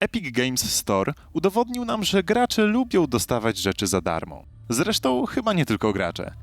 Epic Games Store udowodnił nam, że gracze lubią dostawać rzeczy za darmo. Zresztą chyba nie tylko gracze.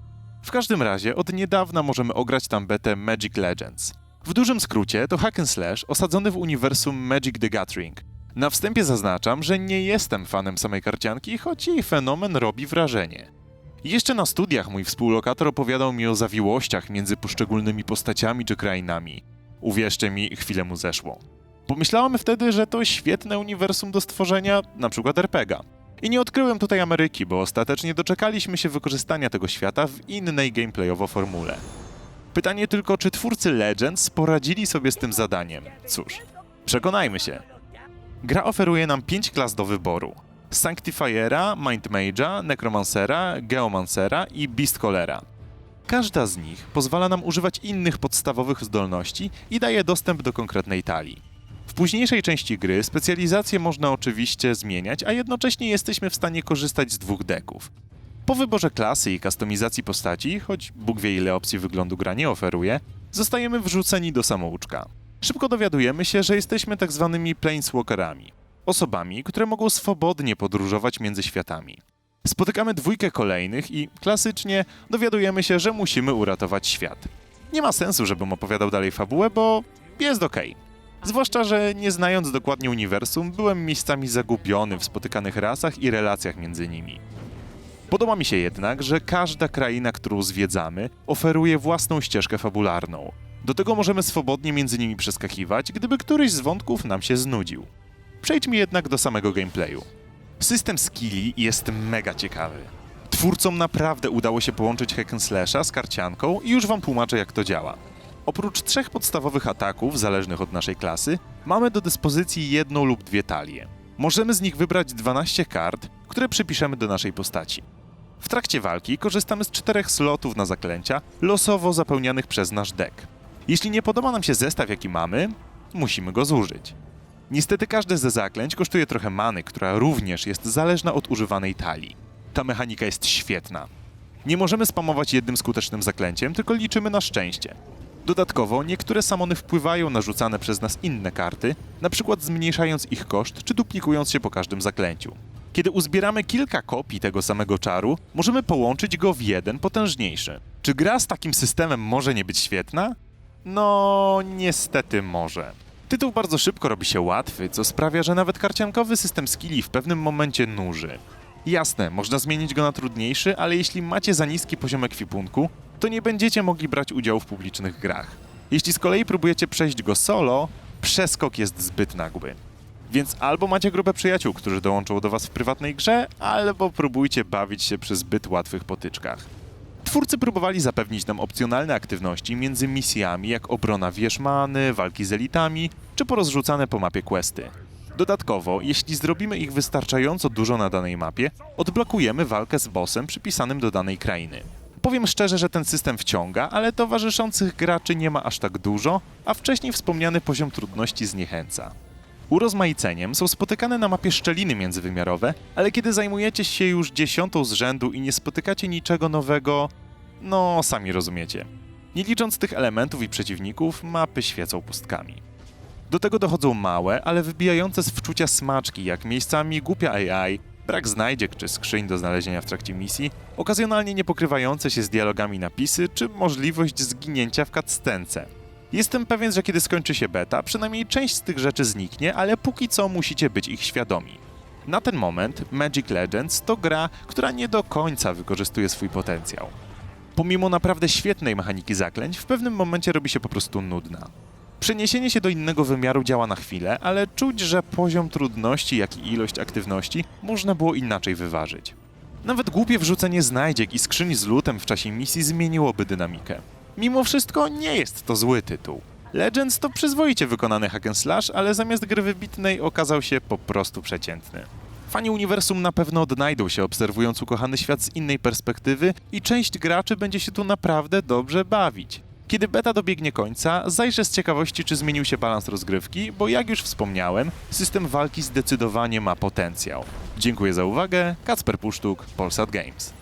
W każdym razie od niedawna możemy ograć tam betę Magic Legends. W dużym skrócie to hack and slash osadzony w uniwersum Magic the Gathering. Na wstępie zaznaczam, że nie jestem fanem samej karcianki, choć jej fenomen robi wrażenie. Jeszcze na studiach mój współlokator opowiadał mi o zawiłościach między poszczególnymi postaciami czy krainami. Uwierzcie mi, chwilę mu zeszło. Pomyślałem wtedy, że to świetne uniwersum do stworzenia na przykład RPGa. I nie odkryłem tutaj Ameryki, bo ostatecznie doczekaliśmy się wykorzystania tego świata w innej gameplayowo formule. Pytanie tylko, czy twórcy Legends poradzili sobie z tym zadaniem? Cóż, przekonajmy się. Gra oferuje nam 5 klas do wyboru. Sanctifiera, Mind Mage'a, Necromancera, Geomancera i Beastcallera. Każda z nich pozwala nam używać innych podstawowych zdolności i daje dostęp do konkretnej talii. W późniejszej części gry specjalizacje można oczywiście zmieniać, a jednocześnie jesteśmy w stanie korzystać z dwóch deków. Po wyborze klasy i kustomizacji postaci, choć Bóg wie ile opcji wyglądu gra nie oferuje, zostajemy wrzuceni do samouczka. Szybko dowiadujemy się, że jesteśmy tak zwanymi planeswalkerami. Osobami, które mogą swobodnie podróżować między światami. Spotykamy dwójkę kolejnych i klasycznie dowiadujemy się, że musimy uratować świat. Nie ma sensu, żebym opowiadał dalej fabułę, bo jest okej. Zwłaszcza, że nie znając dokładnie uniwersum, byłem miejscami zagubiony w spotykanych rasach i relacjach między nimi. Podoba mi się jednak, że każda kraina, którą zwiedzamy, oferuje własną ścieżkę fabularną. Do tego możemy swobodnie między nimi przeskakiwać, gdyby któryś z wątków nam się znudził. Przejdźmy jednak do samego gameplayu. System skilli jest mega ciekawy. Twórcom naprawdę udało się połączyć hack and slasha z karcianką i już wam tłumaczę jak to działa. Oprócz trzech podstawowych ataków, zależnych od naszej klasy, mamy do dyspozycji jedną lub dwie talie. Możemy z nich wybrać 12 kart, które przypiszemy do naszej postaci. W trakcie walki korzystamy z czterech slotów na zaklęcia, losowo zapełnianych przez nasz deck. Jeśli nie podoba nam się zestaw, jaki mamy, musimy go zużyć. Niestety każde ze zaklęć kosztuje trochę many, która również jest zależna od używanej talii. Ta mechanika jest świetna. Nie możemy spamować jednym skutecznym zaklęciem, tylko liczymy na szczęście. Dodatkowo niektóre samony wpływają na rzucane przez nas inne karty, na przykład zmniejszając ich koszt czy duplikując się po każdym zaklęciu. Kiedy uzbieramy kilka kopii tego samego czaru, możemy połączyć go w jeden potężniejszy. Czy gra z takim systemem może nie być świetna? No, niestety może. Tytuł bardzo szybko robi się łatwy, co sprawia, że nawet karciankowy system skilli w pewnym momencie nuży. Jasne, można zmienić go na trudniejszy, ale jeśli macie za niski poziom ekwipunku, to nie będziecie mogli brać udziału w publicznych grach. Jeśli z kolei próbujecie przejść go solo, przeskok jest zbyt nagły. Więc albo macie grupę przyjaciół, którzy dołączą do was w prywatnej grze, albo próbujcie bawić się przy zbyt łatwych potyczkach. Twórcy próbowali zapewnić nam opcjonalne aktywności między misjami jak obrona wierzmany, walki z elitami, czy porozrzucane po mapie questy. Dodatkowo, jeśli zrobimy ich wystarczająco dużo na danej mapie, odblokujemy walkę z bossem przypisanym do danej krainy. Powiem szczerze, że ten system wciąga, ale towarzyszących graczy nie ma aż tak dużo, a wcześniej wspomniany poziom trudności zniechęca. Urozmaiceniem są spotykane na mapie szczeliny międzywymiarowe, ale kiedy zajmujecie się już dziesiątą z rzędu i nie spotykacie niczego nowego, no sami rozumiecie. Nie licząc tych elementów i przeciwników, mapy świecą pustkami. Do tego dochodzą małe, ale wybijające z wczucia smaczki, jak miejscami głupia AI, brak znajdziek czy skrzyń do znalezienia w trakcie misji, okazjonalnie nie pokrywające się z dialogami napisy, czy możliwość zginięcia w cutscence. Jestem pewien, że kiedy skończy się beta, przynajmniej część z tych rzeczy zniknie, ale póki co musicie być ich świadomi. Na ten moment Magic Legends to gra, która nie do końca wykorzystuje swój potencjał. Pomimo naprawdę świetnej mechaniki zaklęć, w pewnym momencie robi się po prostu nudna. Przeniesienie się do innego wymiaru działa na chwilę, ale czuć, że poziom trudności, jak i ilość aktywności można było inaczej wyważyć. Nawet głupie wrzucenie znajdziek i skrzyni z lutem w czasie misji zmieniłoby dynamikę. Mimo wszystko nie jest to zły tytuł. Legends to przyzwoicie wykonany hack slash, ale zamiast gry wybitnej okazał się po prostu przeciętny. Fani uniwersum na pewno odnajdą się obserwując ukochany świat z innej perspektywy i część graczy będzie się tu naprawdę dobrze bawić. Kiedy beta dobiegnie końca, zajrzę z ciekawości, czy zmienił się balans rozgrywki, bo jak już wspomniałem, system walki zdecydowanie ma potencjał. Dziękuję za uwagę, Kacper Pusztuk, Polsat Games.